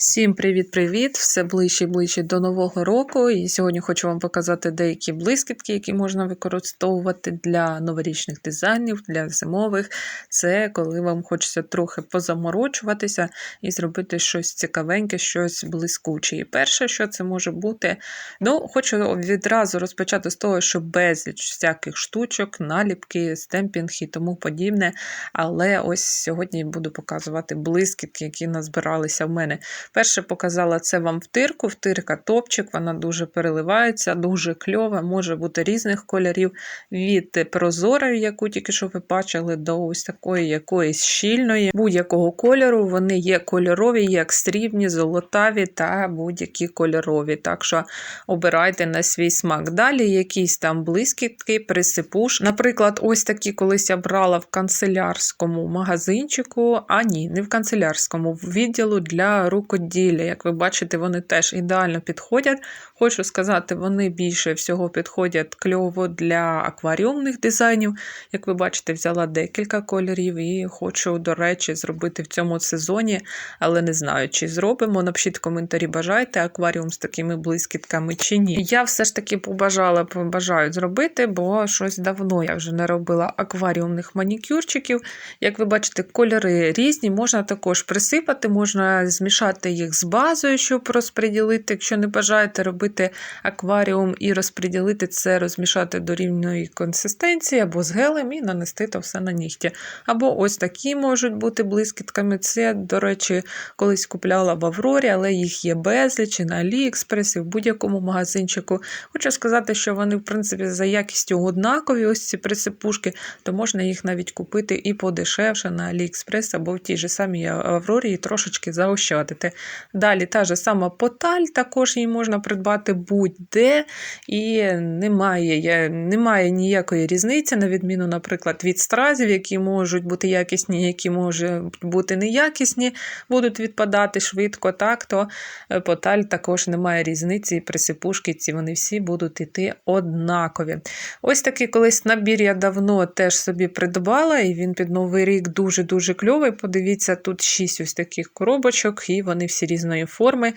Всім привіт-привіт! Все ближче і ближче до нового року. І сьогодні хочу вам показати деякі блискітки, які можна використовувати для новорічних дизайнів, для зимових. Це коли вам хочеться трохи позаморочуватися і зробити щось цікавеньке, щось блискуче. І перше, що це може бути, ну, хочу відразу розпочати з того, що безліч всяких штучок, наліпки, стемпінг і тому подібне. Але ось сьогодні буду показувати блискітки, які назбиралися в мене. Перше показала це вам втирку. Втирка топчик, вона дуже переливається, дуже кльова, може бути різних кольорів. Від прозорої, яку тільки що ви бачили, до ось такої якоїсь щільної, будь-якого кольору. Вони є кольорові, як срібні, золотаві та будь-які кольорові. Так що обирайте на свій смак. Далі якісь там блискітки, присипуш. Наприклад, ось такі колись я брала в канцелярському магазинчику, а ні, не в канцелярському, в відділу для рукоділля. Як ви бачите, вони теж ідеально підходять. Хочу сказати, вони більше всього підходять кльово для акваріумних дизайнів. Як ви бачите, взяла декілька кольорів і хочу, до речі, зробити в цьому сезоні, але не знаю, чи зробимо. Напишіть в коментарі, бажаєте акваріум з такими блискітками чи ні. Я все ж таки побажала, побажаю зробити, бо щось давно я вже не робила акваріумних манікюрчиків. Як ви бачите, кольори різні, можна також присипати, можна змішати їх з базою, щоб розподілити. Якщо не бажаєте робити акваріум і розподілити це, розмішати до рівної консистенції, або з гелем і нанести то все на нігті. Або ось такі можуть бути блискітками. Це, до речі, колись купляла в Аврорі, але їх є безліч і на Аліекспресі, в будь-якому магазинчику. Хочу сказати, що вони, в принципі, за якістю однакові, ось ці присипушки, то можна їх навіть купити і подешевше на Аліекспрес або в тій же самій Аврорі і трошечки заощадити. Далі та ж сама поталь, також її можна придбати будь-де, і немає, немає ніякої різниці, на відміну, наприклад, від стразів, які можуть бути якісні, які можуть бути неякісні, будуть відпадати швидко, так, то е, поталь також немає різниці, і присипушки ці вони всі будуть йти однакові. Ось такий колись набір я давно теж собі придбала, і він під Новий рік дуже-дуже кльовий. Подивіться, тут шість ось таких коробочок, і вони всі різної форми.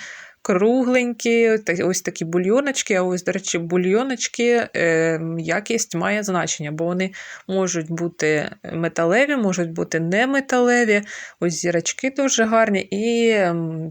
Кругленькі, ось такі бульйоночки, а ось, до речі, бульйоночки е, якість має значення, бо вони можуть бути металеві, можуть бути неметалеві. Ось зірочки дуже гарні, і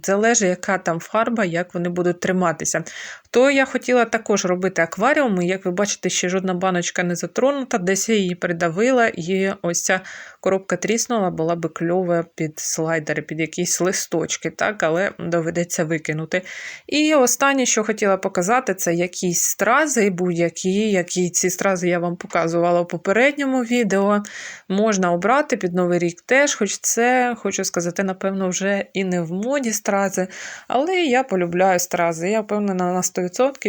залежить, яка там фарба, як вони будуть триматися. То я хотіла також робити акваріум, і як ви бачите, ще жодна баночка не затронута, десь я її придавила, і ось ця коробка тріснула, була би кльова під слайдери, під якісь листочки, так, але доведеться викинути. І останнє, що хотіла показати, це якісь стрази, будь-які, які ці стрази я вам показувала в попередньому відео. Можна обрати під Новий рік теж, хоч це, хочу сказати, напевно, вже і не в моді стрази. Але я полюбляю стрази. Я впевнена на 100%,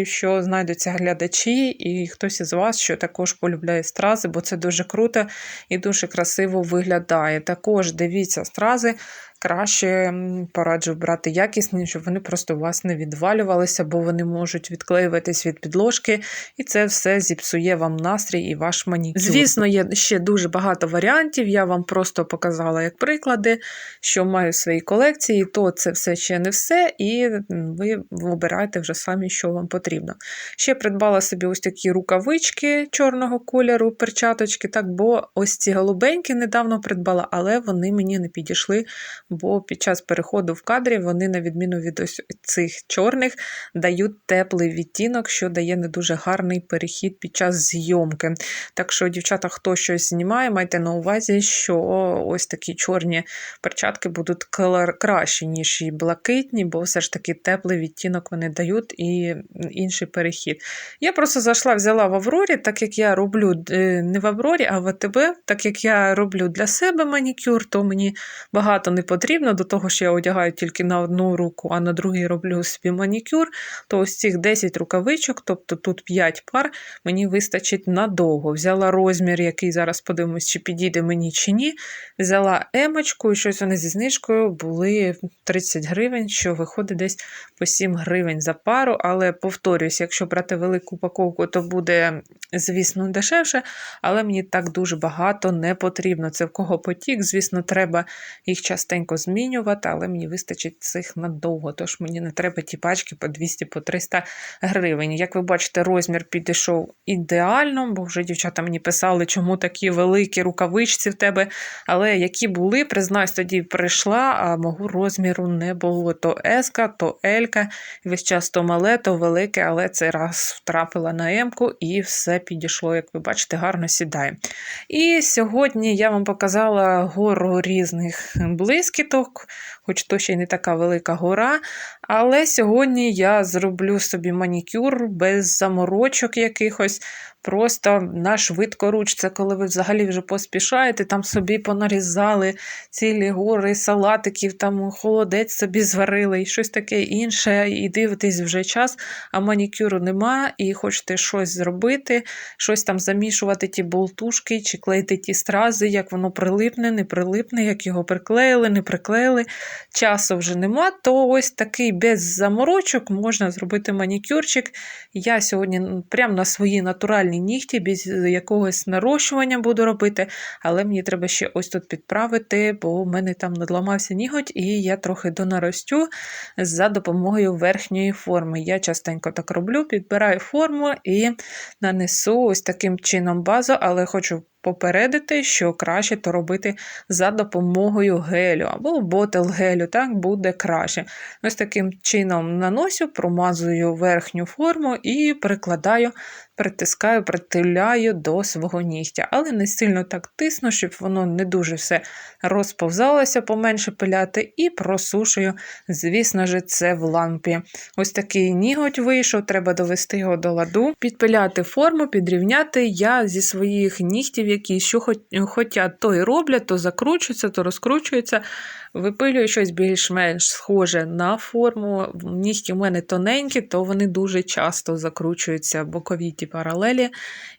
що знайдуться глядачі, і хтось із вас, що також полюбляє стрази, бо це дуже круто і дуже красиво виглядає. Також дивіться стрази краще пораджу брати якісні, щоб вони просто у вас не відвалювалися, бо вони можуть відклеюватись від підложки, і це все зіпсує вам настрій і ваш манікюр. Звісно, є ще дуже багато варіантів. Я вам просто показала як приклади, що маю в своїй колекції, то це все ще не все, і ви вибираєте вже самі, що вам потрібно. Ще придбала собі ось такі рукавички чорного кольору, перчаточки, так, бо ось ці голубенькі недавно придбала, але вони мені не підійшли бо під час переходу в кадрі вони, на відміну від ось цих чорних, дають теплий відтінок, що дає не дуже гарний перехід під час зйомки. Так що, дівчата, хто щось знімає, майте на увазі, що ось такі чорні перчатки будуть кращі, ніж і блакитні, бо все ж таки теплий відтінок вони дають і інший перехід. Я просто зайшла, взяла в Аврорі, так як я роблю е, не в Аврорі, а в АТБ, так як я роблю для себе манікюр, то мені багато не потрібно потрібно, до того, що я одягаю тільки на одну руку, а на другій роблю собі манікюр, то ось цих 10 рукавичок, тобто тут 5 пар, мені вистачить надовго. Взяла розмір, який зараз подивимось, чи підійде мені чи ні. Взяла емочку, і щось вони зі знижкою були 30 гривень, що виходить десь по 7 гривень за пару. Але повторюсь, якщо брати велику упаковку, то буде, звісно, дешевше, але мені так дуже багато не потрібно. Це в кого потік, звісно, треба їх частенько частенько змінювати, але мені вистачить цих надовго, тож мені не треба ті пачки по 200 по 300 гривень. Як ви бачите, розмір підійшов ідеально, бо вже дівчата мені писали, чому такі великі рукавичці в тебе. Але які були, признаюсь, тоді прийшла, а мого розміру не було. То С, то Л, весь час то мале, то велике, але цей раз втрапила на М-ку і все підійшло, як ви бачите, гарно сідає. І сьогодні я вам показала гору різних блискіток, хоч то ще й не така велика гора. Але сьогодні я зроблю собі манікюр без заморочок якихось. Просто на швидкоруч, це коли ви взагалі вже поспішаєте, там собі понарізали цілі гори салатиків, там холодець собі зварили і щось таке інше, і дивитесь вже час, а манікюру нема, і хочете щось зробити, щось там замішувати, ті болтушки, чи клеїти ті стрази, як воно прилипне, не прилипне, як його приклеїли, не приклеїли. Часу вже нема, то ось такий без заморочок можна зробити манікюрчик. Я сьогодні прямо на свої натуральні нігті, без якогось нарощування буду робити, але мені треба ще ось тут підправити, бо в мене там надламався ніготь, і я трохи донаростю за допомогою верхньої форми. Я частенько так роблю, підбираю форму і нанесу ось таким чином базу, але хочу попередити, що краще то робити за допомогою гелю або ботел гелю, так буде краще. Ось таким чином наносю, промазую верхню форму і прикладаю, притискаю, притуляю до свого нігтя. Але не сильно так тисну, щоб воно не дуже все розповзалося, поменше пиляти, і просушую, звісно ж, це в лампі. Ось такий ніготь вийшов, треба довести його до ладу, підпиляти форму, підрівняти. Я зі своїх нігтів які що хотять, то і роблять, то закручуються, то розкручуються. Випилюю щось більш-менш схоже на форму. Нігті в мене тоненькі, то вони дуже часто закручуються бокові ті паралелі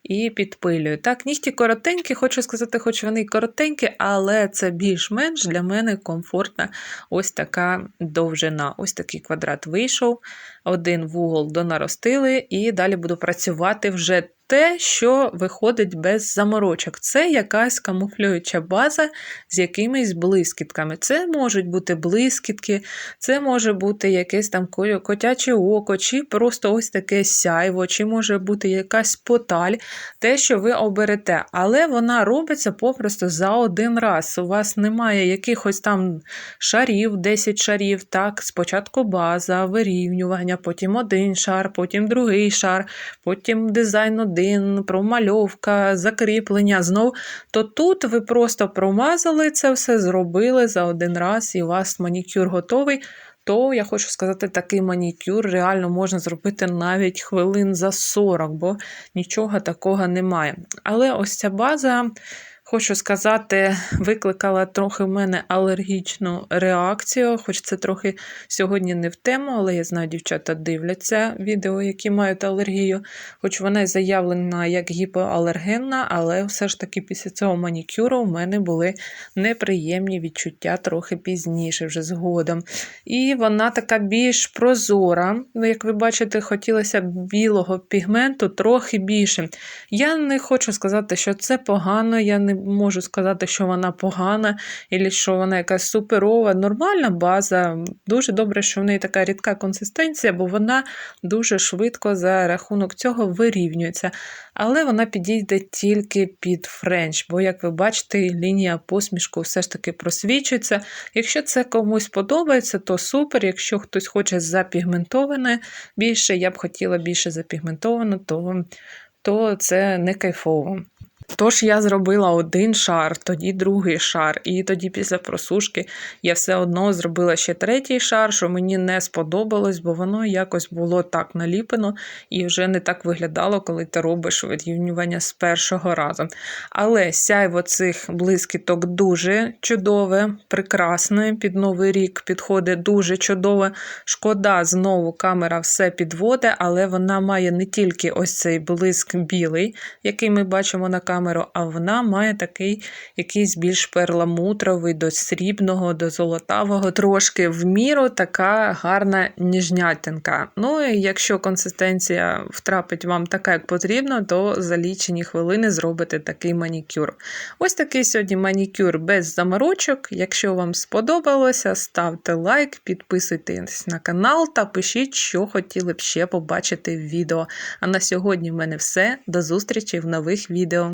і підпилюю. Так, нігті коротенькі, хочу сказати, хоч вони коротенькі, але це більш-менш для мене комфортна ось така довжина. Ось такий квадрат вийшов, один вугол донаростили, і далі буду працювати вже те, що виходить без заморочок. Це якась камуфлююча база з якимись блискітками. Це можуть бути блискітки, це може бути якесь там котяче око, чи просто ось таке сяйво, чи може бути якась поталь, те, що ви оберете. Але вона робиться попросту за один раз. У вас немає якихось там шарів, 10 шарів. Так, спочатку база, вирівнювання, потім один шар, потім другий шар, потім дизайн один, промальовка, закріплення знов, то тут ви просто промазали це все, зробили за один раз, і у вас манікюр готовий. То я хочу сказати, такий манікюр реально можна зробити навіть хвилин за 40, бо нічого такого немає. Але ось ця база. Хочу сказати, викликала трохи в мене алергічну реакцію, хоч це трохи сьогодні не в тему, але я знаю, дівчата дивляться відео, які мають алергію. Хоч вона і заявлена як гіпоалергенна, але все ж таки після цього манікюру у мене були неприємні відчуття трохи пізніше, вже згодом. І вона така більш прозора. Ну, Як ви бачите, хотілося білого пігменту трохи більше. Я не хочу сказати, що це погано. я не можу сказати, що вона погана, або що вона якась суперова. Нормальна база. Дуже добре, що в неї така рідка консистенція, бо вона дуже швидко за рахунок цього вирівнюється. Але вона підійде тільки під френч, бо, як ви бачите, лінія посмішку все ж таки просвічується. Якщо це комусь подобається, то супер. Якщо хтось хоче запігментоване більше, я б хотіла більше запігментоване, то, то це не кайфово. Тож я зробила один шар, тоді другий шар, і тоді після просушки я все одно зробила ще третій шар, що мені не сподобалось, бо воно якось було так наліпено і вже не так виглядало, коли ти робиш вирівнювання з першого разу. Але сяйво цих блискіток дуже чудове, прекрасне. Під новий рік підходить дуже чудове. Шкода, знову камера все підводить, але вона має не тільки ось цей блиск білий, який ми бачимо на камері, камеру, а вона має такий якийсь більш перламутровий, до срібного, до золотавого, трошки в міру така гарна ніжнятинка. Ну і якщо консистенція втрапить вам така, як потрібно, то за лічені хвилини зробите такий манікюр. Ось такий сьогодні манікюр без заморочок. Якщо вам сподобалося, ставте лайк, підписуйтесь на канал та пишіть, що хотіли б ще побачити в відео. А на сьогодні в мене все. До зустрічі в нових відео.